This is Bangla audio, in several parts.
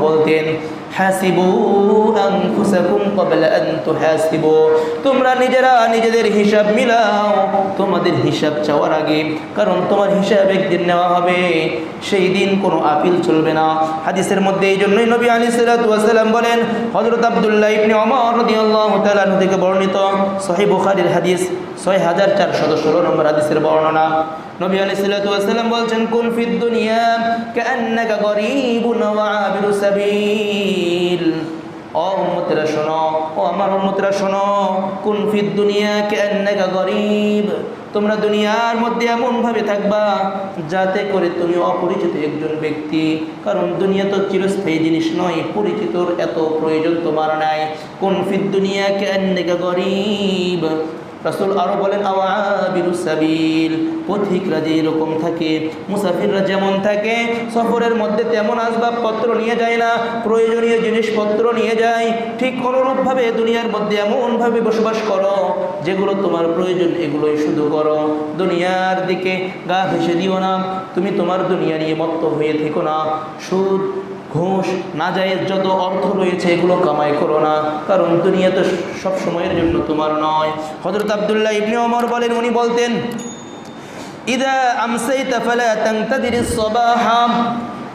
বলতেন হাসিবু আনফুসাকুম ক্বাবলা আন তুহাসিবু। তোমরা নিজেরা নিজেদের হিসাব মিলাও। তোমাদের হিসাব চাওয়ার আগে, কারণ তোমার হিসাব একদিন নেওয়া হবে। সেই দিন কোনো আপিল চলবে না। হাদিসের মধ্যে এই জন্যই নবী আলী সাল্লাম বলেন, হযরত আব্দুল্লাহ ইবনে ওমর রাদিয়াল্লাহু তাআলা থেকে বর্ণিত সহিহ বুখারীর হাদিস ছয় হাজার চারশত ষোলো নম্বর হাদিসের বর্ণনা। নবী আলী সাল্লাম বলছেন, কুন ফিদ দুনিয়া কান্নাকা গরিবুন ওয়া আবিরু সাবিল। ও শোনো, ও আমার উম্মতেরা শোনো, কোন ফির দুনিয়া কান্নাকা গরিব। তোমরা দুনিয়ার মধ্যে এমনভাবে থাকবা যাতে করে তুমি অপরিচিত একজন ব্যক্তি, কারণ দুনিয়া তো চিরস্থায়ী জিনিস নয়, পরিচিতর এত প্রয়োজন তোমার নাই। কোন ফির দুনিয়া কান্নাকা গরিব। রাসুল আরও বলেন আওয়াবিরুসাবিল পথিকরা যে এরকম থাকে, মুসাফিররা যেমন থাকে, সফরের মধ্যে তেমন আসবাবপত্র নিয়ে যায় না, প্রয়োজনীয় জিনিসপত্র নিয়ে যায়। ঠিক অনুরূপভাবে দুনিয়ার মধ্যে এমনভাবে বসবাস করো, যেগুলো তোমার প্রয়োজন, এগুলোই শুধু করো। দুনিয়ার দিকে গা ভেসে দিও না, তুমি তোমার দুনিয়া নিয়ে মত্ত হয়ে থেকো না। সুদ ঘুষ না যায়, যত অর্থ রয়েছে এগুলো কামাই করো না, কারণ দুনিয়া তো সব সময়ের জন্য তোমার নয়। হজরত আবদুল্লাহ ইবনে ওমর বলেন, উনি বলতেন, ইদা আমসাইতা ফালা তাংতাদিরিস সাবাহা।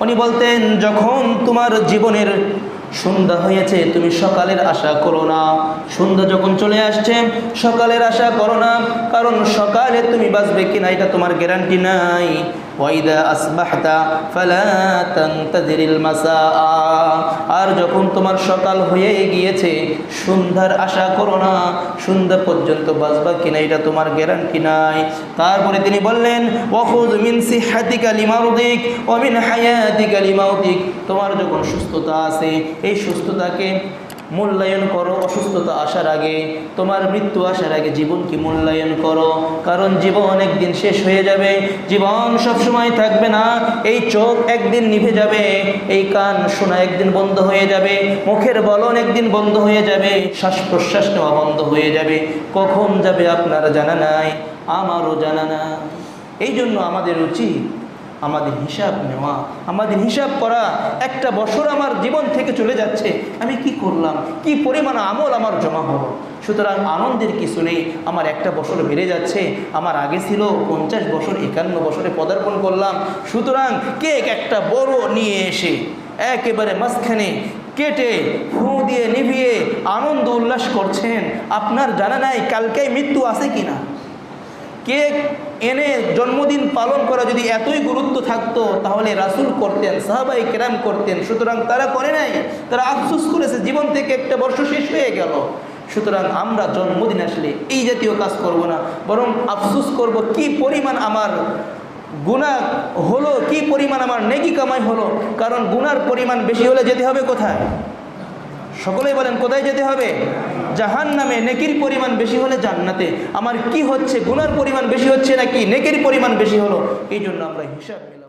উনি বলতেন, যখন তোমার জীবনের সন্ধ্যা হয়েছে, তুমি সকালের আশা করো না। সন্ধ্যা যখন চলে আসছে, সকালের আশা করো না, কারণ সকালে তুমি বাঁচবে কিনা, এটা তোমার গ্যারান্টি নাই। ওয়াইদা মাসাআ। আর যখন তোমার সকাল হয়ে গিয়েছে, সন্ধ্যার আশা করো না, সন্ধ্যা পর্যন্ত বাঁচবা কিনা, এটা তোমার গ্যারান্টি নাই। তারপরে তিনি বললেন তোমার যখন সুস্থতা আছে এই সুস্থতাকে মূল্যায়ন করো, অসুস্থতা আসার আগে, তোমার মৃত্যু আসার আগে জীবনকে মূল্যায়ন করো। কারণ জীবন একদিন শেষ হয়ে যাবে, জীবন সব সময় থাকবে না, এই চোখ একদিন নিভে যাবে, এই কান শোনা একদিন বন্ধ হয়ে যাবে, মুখের বলন একদিন বন্ধ হয়ে যাবে শ্বাস প্রশ্বাস নেওয়া বন্ধ হয়ে যাবে। কখন যাবে আপনার জানা নাই, আমারও জানা না এই জন্য আমাদের উচিত আমাদের হিসাব নেওয়া, আমাদের হিসাব করা, একটা বছর আমার জীবন থেকে চলে যাচ্ছে, আমি কি করলাম? কি পরিমাণ আমল আমার জমা হলো? সুতরাং আনন্দের কিছু নেই, আমার একটা বছর বেড়ে যাচ্ছে, আমার আগে ছিল পঞ্চাশ বছর, একান্ন বছরে পদার্পণ করলাম, সুতরাং কেক একটা বড় নিয়ে এসে, একেবারে মাঝখানে কেটে, ফু দিয়ে নিভিয়ে আনন্দ উল্লাস করছেন। আপনার জানা নাই কালকে মৃত্যু আছে কিনা? কেক এনে জন্মদিন পালন করা যদি এতই গুরুত্ব থাকতো, তাহলে রাসুল করতেন সাহাবাই কেরাম করতেন, সুতরাং তারা করে নাই। তারা আফসুস করেছে, জীবন থেকে একটা বর্ষ শেষ হয়ে গেল। সুতরাং আমরা জন্মদিন আসলে এই জাতীয় কাজ করব না, বরং আফসুস করব, কি পরিমাণ আমার গুণা হলো, কি পরিমাণ আমার নেকি কামাই হলো, কারণ গুনার পরিমাণ বেশি হলে যেতে হবে কোথায়? সকলেই বলেন, কোথায় যেতে হবে? জাহান নামে নেকির পরিমাণ বেশি হলে জান্নাতে। আমার কি হচ্ছে? গুনার পরিমাণ বেশি হচ্ছে নাকি? নেকির পরিমাণ বেশি হলো? এই জন্য আমরা হিসাব।